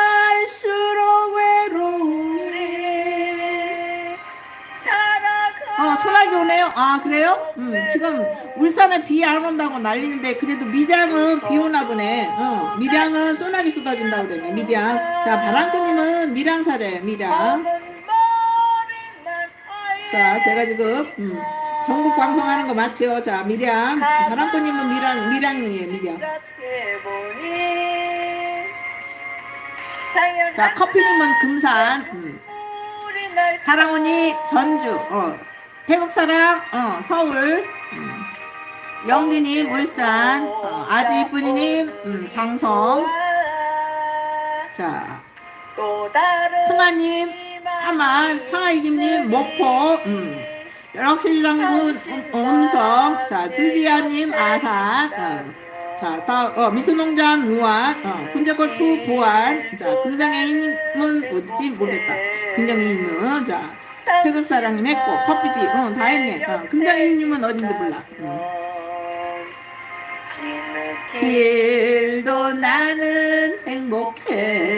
살아갈수록 외로운데 어, 아, 소나기 오네요. 아, 그래요? 음, 지금 울산에 비 안 온다고 난리는데 그래도 미량은 비 오나 보네. 어, 미량은 소나기 쏟아진다 그러네. 미량 자, 바람꾼님은 미량사래 미량 자, 제가 지금 음, 전국 방송하는 거 맞죠? 자, 미량 바람꾼님은 미량, 미량이에요 미량 자, 커피님은 금산. 음. 사랑 언니 전주, 어, 태국 사랑, 어, 서울, 음. 영기님 울산, 어, 아지 이쁜이님 음, 장성, 자. 승아님 하마, 상하이김님 목포, 음, 열악실 장군 음, 음성, 자 슬비아님 아산, 어, 자, 다, 어, 미술농장 루안, 어, 훈제골프 보안, 자, 긍정애인님은 어디지? 모르겠다. 긍정애인님은, 자, 태극사랑님 했고, 커피티, 어, 다 했네. 어, 긍정애인님은 어딘지 몰라. 음. 길도 나는 행복해.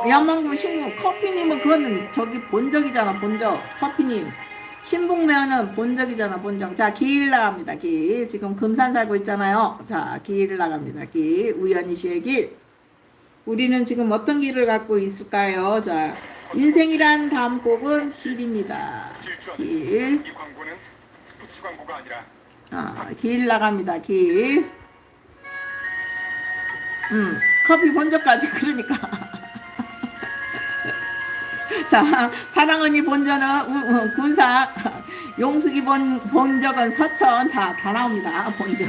행복. 연망구 신부 커피님은 그거는 저기 본적이잖아 본적. 커피님. 신북면은 본적이잖아 본적. 자길 나갑니다 길. 지금 금산 살고 있잖아요. 자길 나갑니다 길. 우연히 씨의 길. 우리는 지금 어떤 길을 갖고 있을까요? 자 인생이란 다음 곡은 길입니다. 길. 아, 길 나갑니다. 길. 음, 커피 본적까지 그러니까. 자, 사랑언니 본전은 군사, 용숙이 본, 본적은 서천 다, 다 나옵니다. 본적.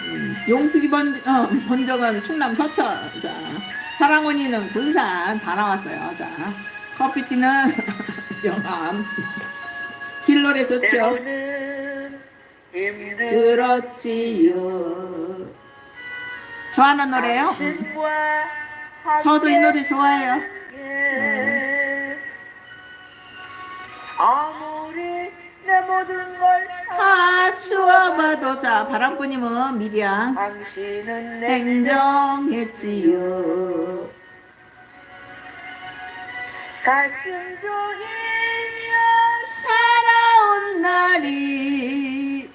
음, 용숙이 본, 어, 본적은 충남 서천. 자, 사랑언니는 군산 다 나왔어요. 자, 커피티는 영암. 길 노래 좋죠. 그렇지요. 좋아하는 노래요? 저도 이 노래 좋아해요. 다 추워봐도 자 바람꾼님은 미리양 당신은 내 냉정했지요. 가슴 종이며 살아온 날이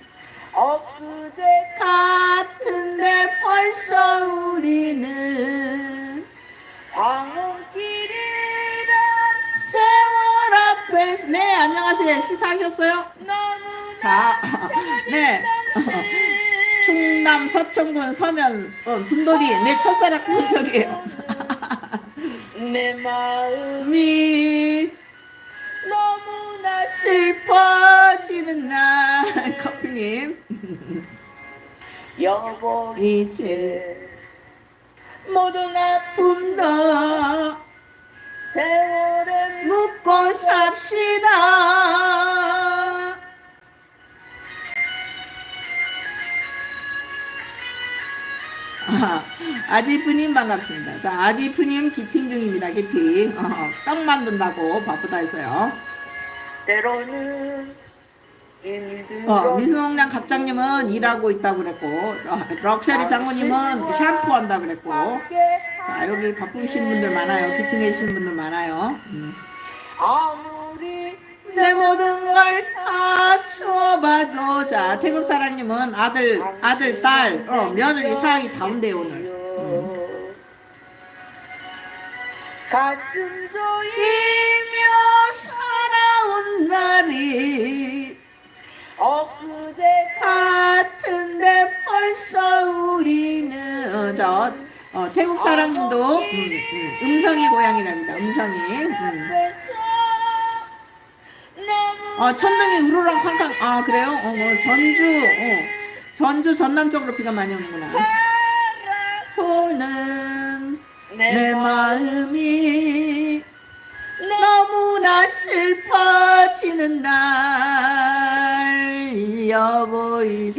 엊그제 같은데 벌써 우리는 황혼길이란 세월 앞에서 네 안녕하세요 식사하셨어요? 너무나 자, 네. 당신 충남 서천군 서면 어, 둔돌이 내 첫사랑 본절이에요. 내 마음이 음이 너무나 슬퍼지는 날 커피님 여보 이제 모든 꿈도 세월에 묻고 삽시다. 아, 아지프님 반갑습니다. 자, 아지프님 기팅 중입니다. 기팅. 어, 떡 만든다고 바쁘다 했어요. 때로는 힘들어 어, 미수농장 갑장님은 일하고 있다고 그랬고, 어, 럭셔리 장모님은 샴푸 한다 그랬고, 자, 여기 바쁘신 분들 많아요. 기팅 계시는 분들 많아요. 음. 아무리 내 모든 걸다추 워봐도 자 태국 사랑님은 아들 아들 딸 어, 며느리 사항이 다 온대 오늘 음. 가슴 조이 이며 살아온 날이 엊그제 같은데 벌써 우리는 어, 저 어, 태국 사랑님도 음, 음, 성이 고향이랍니다 음성이 음. 어, 천둥이 우르렁 쾅쾅. 아 그래요? 어, 어, 전주 어, 전주 전남 쪽으로 비가 많이 오는구나. 보는 내 마음이 너무나 슬퍼지는 날 여보 이